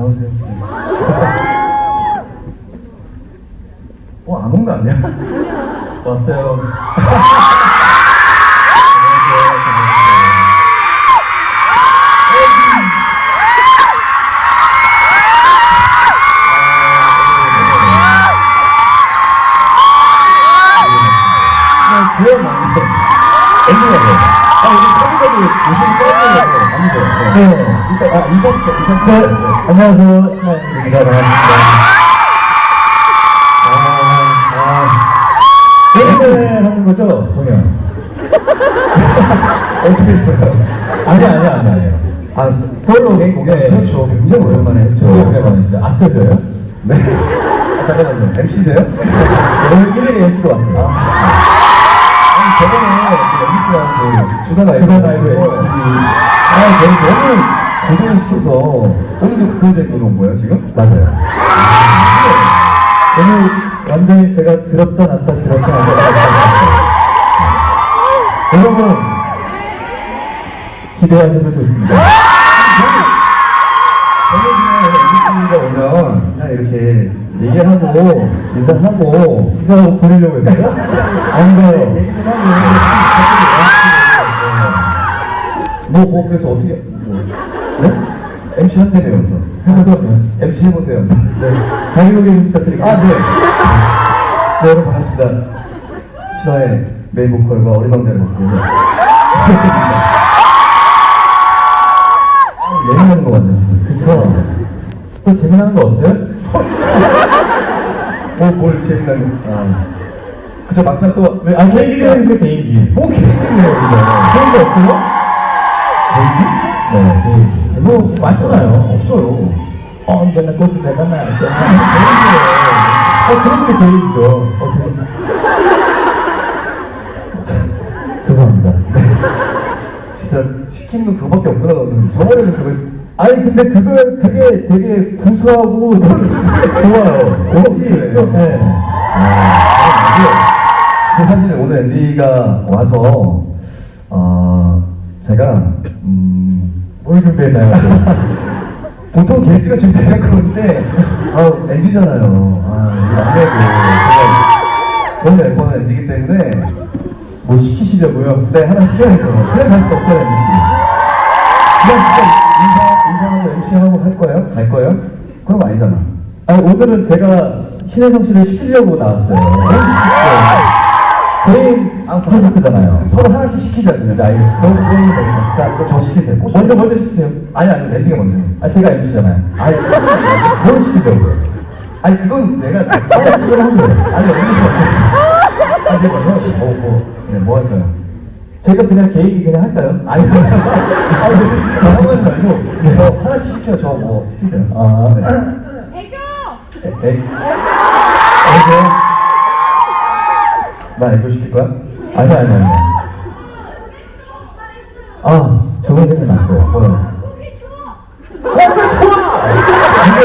나오세요. 어, 안 온 거 아니야? 왔어요. 아, 우리 사무장이 무슨 떠들려고 아니죠? 네. 일단, 아, 인사부터, 네, 인사부터. 안녕하세요. 신하입니다. 반갑습니다. 아, 아. 오랜만에 하는 거죠? 공연. 어떻게 했어요? 아니, 아니, 아니, 아니에요. 아, 서울로 개인 공연 네. 그렇죠. 굉장히 오랜만에 했죠. 되게 오랜만이죠. 앞에서요? 네. 아, 잠깐만요. MC세요? 오늘 1일에 MC로 왔어요. 저번에 그 MC랑 그 주간 아이돌. 주간 아이돌 MC. 아, 저희 너무 고생을 시켜서 오늘도 그 현재 온 거예요, 지금? 맞아요. 오늘 완전히 제가 들었다 놨다 들었다 놨다 여러분 기대하셔도 좋습니다. 얘기하고 인사하고 인사하고 부르려고 했어요? 아닌가요? 얘기 좀 하고 뭐, 뭐, 그래서 어떻게, 뭐, 네? MC 한대네요, 그래서. 해보죠. MC 해보세요. 네. 자기소개 좀 부탁드릴게요. 아, 네. 네, 여러분 반갑습니다. 신화의 메인 보컬과 어리광대를 맡고 신화입니다. 아, 예민한 거 같네요. 그쵸. 또 재미나는 거 없어요? 뭐, 뭘 재밌는 거. 아. 그쵸, 막상 또. 왜, 아, 개인기 해주세요, 개인기. 뭐, 개인기네요. 개인기 없어요? 개인기? 네, 개인기. 뭐, 많잖아요. 없어요. 어, 맨날 꽃을 내가 나. 개인기예요. 어, 그런 게 개인기죠. 어떻게. 죄송합니다. 진짜 시킨 거 그거밖에 없구나. 저번에는 그거. 아니, 근데 그거, 그게 되게 구수하고 좋아요. 그렇지. 좀, 네. 아, 이게 근데 사실 오늘 앤디가 와서, 어, 제가, 음, 뭘 준비했나요? 보통 게스트가 준비할 건데, 아, 앤디잖아요. 아, 이거 안 되고. 너무 예뻐하는 앤디기 때문에, 뭐 시키시려고요? 네, 하나 시켜야죠. 그냥 갈수 없잖아요, 앤디 씨. 그냥 진짜 인사, 인사하고 MC하고 할 거예요? 갈 거예요? 그럼 아니잖아. 아니, 오늘은 제가 신혜성 씨를 시키려고 나왔어요. 개인 아, 콘서트잖아요. 서로 하나씩 시키자, 그냥. 네, 알겠습니다. 그럼, 그러면 되겠다. 자, 그럼 저 시키세요. 꼭 먼저, 시키세요. 먼저 시키세요. 아니, 아니, 앤디가 먼저. 아, 제가 MC잖아요. 아니, 뭘 시키려고요? 아니, 그건 내가, 내가 시키를 하세요. 아니, 먼저. 아니, 먼저. 뭐, 뭐, 네, 뭐 할까요? 제가 그냥 개인기 그냥 할까요? 아니, 아니, 아니, 당황하지 말고, 저 하나씩 시켜, 저 뭐, 시키세요. 아, 네. 애교! 에, 에이. 알겠어요? 나 애교 시킬 거야? 아니, 아니, 아니. 아, 저번 생각났어요. 뭐야? 우리 추워! 어, 그래, 좋아! 이게,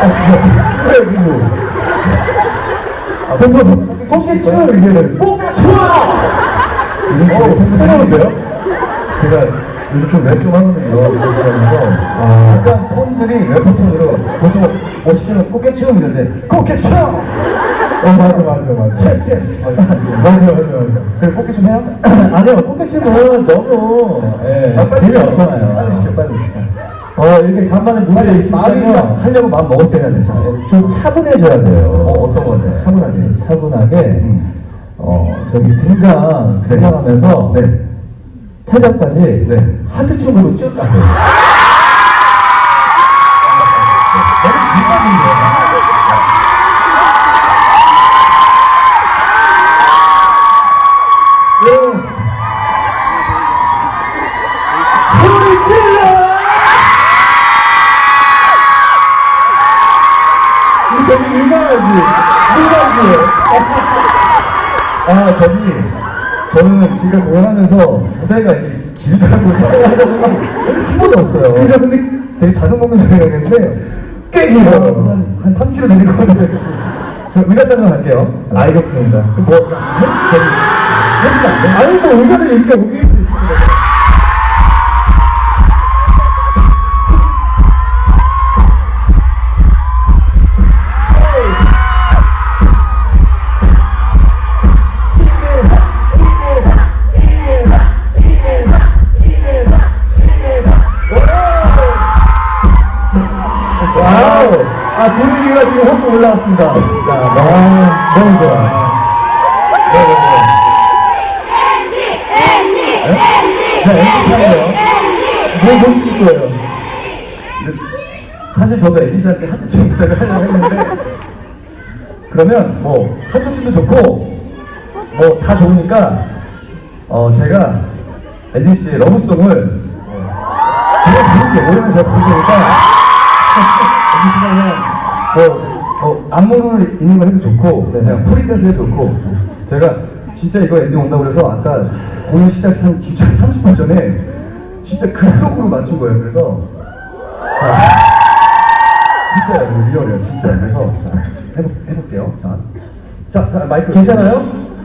어, 그래, 그거. 아, 뽕뽕, 뽕게 추워, 이게는. 뽕 추워! 어, 새로운데요? 제가 요즘 좀 랩좀 하거든요. 그래서 아. 약간 톤들이 래퍼 톤으로 보통 멋있게는 꽃게 치움 이런데 꽃게 치움! 어, 맞아, 맞아, 맞아. 체스! 맞아, 맞아, 맞아. 그래 꽃게 좀 해요? 아니요, 뽕게춤은 너무, 예, 아, 빨리 시켜. 재미없잖아요. 빨리 시켜, 빨리. 자, 어, 이렇게 간만에 무대에 빨리 마음이 있으면 하려고 마음 먹었어야 돼. 자, 좀 차분해져야 돼요. 어, 어떤 건데? 차분하게. 차분하게, 음. 어, 저기 등장, 등장하면서, 네. 태자까지 네. 하트춤으로 쭉 가세요. 아, 저기, 저는 지금 공연하면서 무대가 이렇게 길다고 한 번도 없어요. 그래서 근데 되게 자주 먹는 소리였는데 꽤 길어요. 한, 한 3km 내릴 것 같아요. 저 의자 짜증 갈게요. 알겠습니다. 그 뭐, 저기, 해주면 안 돼? 아니, 뭐 의자를 이렇게 올라왔습니다. 자, 와, 너무 좋아. 네, 네, 네. 자, 앤디 차례요. 뭐 보실 거예요? 근데 사실 저도 에디션한테 하트 춤을 하려고 했는데 그러면 뭐 하트 춤도 좋고 뭐 다 좋으니까 어 제가 에디 씨의 러브송을 어, 제가 부를게요. 노래는 제가 부를 테니까 뭐, 뭐 안무를 있는 거 해도 좋고 그냥 프리댄스 해도 좋고 제가 진짜 이거 엔딩 온다고 그래서 아까 공연 시작 한 진짜 30분 전에 진짜 급속으로 맞춘 거예요. 그래서 진짜 리얼이에요, 진짜. 그래서 자, 해볼, 해볼게요. 자, 자, 자 마이크 괜찮아요?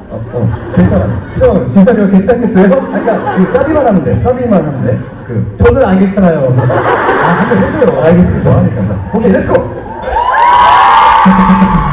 어, 어, 괜찮아요. 형, 진짜 이거 괜찮겠어요? 그러니까 그 사비만 하면 돼, 사비만 하면 돼. 그, 저는 안 괜찮아요. 아, 한번 해줘요. 알겠습니다. 좋아하니까. 자, 오케이, 렛츠고! Thank you.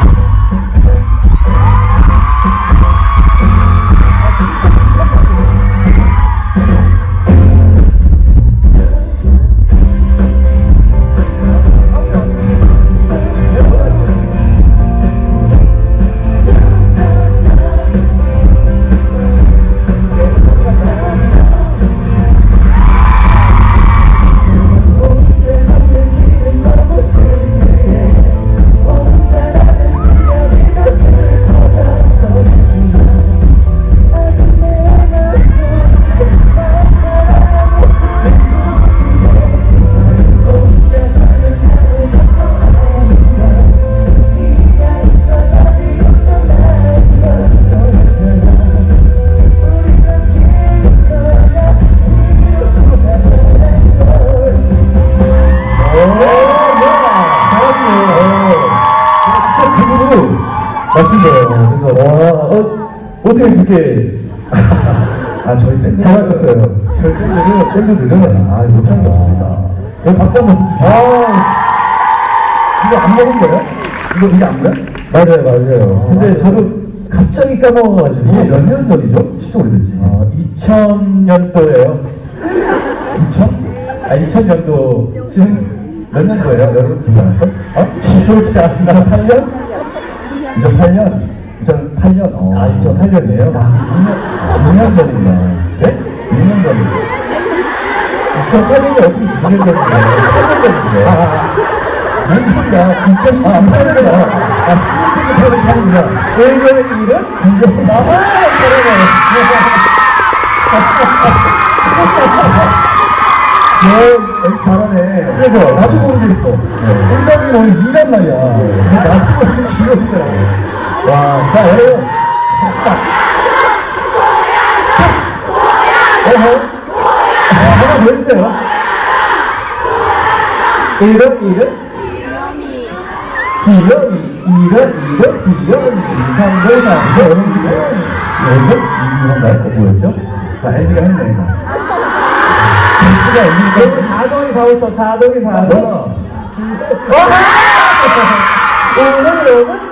잘 맞췄어요. 저희 밴드는, 밴드들은, 아, 못하는 게 없습니다. 여기 박수 한번 주세요. 아, 이거 안 먹은 거예요? 이거 이게 안 거야? 맞아요, 맞아요. 근데 맞아요. 저도 갑자기 까먹어가지고. 이게 몇 년 전이죠? 진짜 오래됐지. 어, 2000년도예요. 2000? 아, 2000년도. 지금 몇 년도예요? 여러분 기억 안 나요? 어? 기억이 안 나. 2008년? 2008년? 2008년? 어. 아, 2008년이에요? 야, 6년, 6년 전이구나. 네? 6년 전이구나. 2008년이 어떻게 2년 전인데? 8년 전인데. 아, 아, 뭔 소리야? 2018년이야. 아, 16년이구나. 예전의 일은? 이거 나만 너 MC 잘하네. 그래서. 나도 모르겠어. 응답이 오늘 인간 말이야. 나도 귀여운데. 와, 자, 여러분. 어, 하나 더 해주세요. 이름, 이름? 기영이, 이름, 이름, 기영이, 이상대상. 이제 여러분, 여러분? 이건가요? 어, 뭐였죠? 자, 앤디가 했네, 이거. 앤디가 앤디가 4동이 4부터 4동이 4동. 너. 오늘 여러분?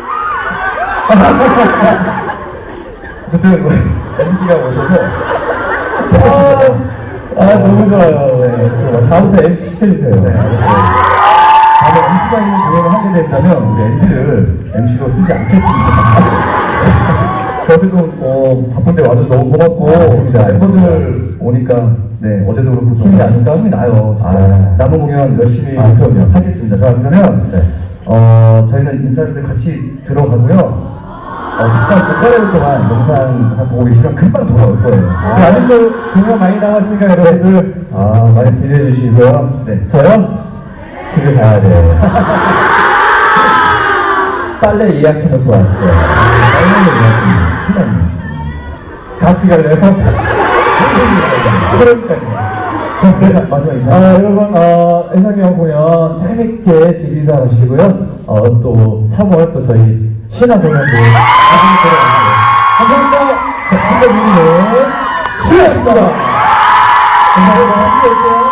어쨌든 뭐, MC가 오셔서 아, 아, 너무 좋아요. 네. 다음부터 MC 시켜주세요. 네, 알겠어요. 다음에 MC가 있는 공연을 하게 된다면 우리 앤디를 MC로 쓰지 않겠습니다. 어쨌든 어, 바쁜데 와줘서 너무 고맙고 이제 멤버들 오니까 네 어제도 그렇고 힘이 나니까 힘이 나요. 진짜 아. 남은 공연 열심히 아, 그럼요. 하겠습니다. 자 그러면 네. 어 저희는 인사들 같이 들어가고요. 어, 잠깐 몇 가지 동안 영상 잠깐 보고 계시면 금방 돌아올 거예요. 네, 아직도 공연 많이 남았으니까 여러분들 아, 많이 기대해 주시고요. 네. 저요? 집에 가야 돼요. 빨래 예약해놓고 왔어요. 빨리 예약합니다. 같이 갈래요? 그러니까요. 자, 그래서 마지막 인사. 아, 여러분, 어, 애상이 형 공연 재밌게 즐기다 가시고요. 어, 또 3월 또 저희 신화 공연도 나중에 들어가세요. 감사합니다. 자, 지금까지 시였습니다. 감사합니다. 뵐게요.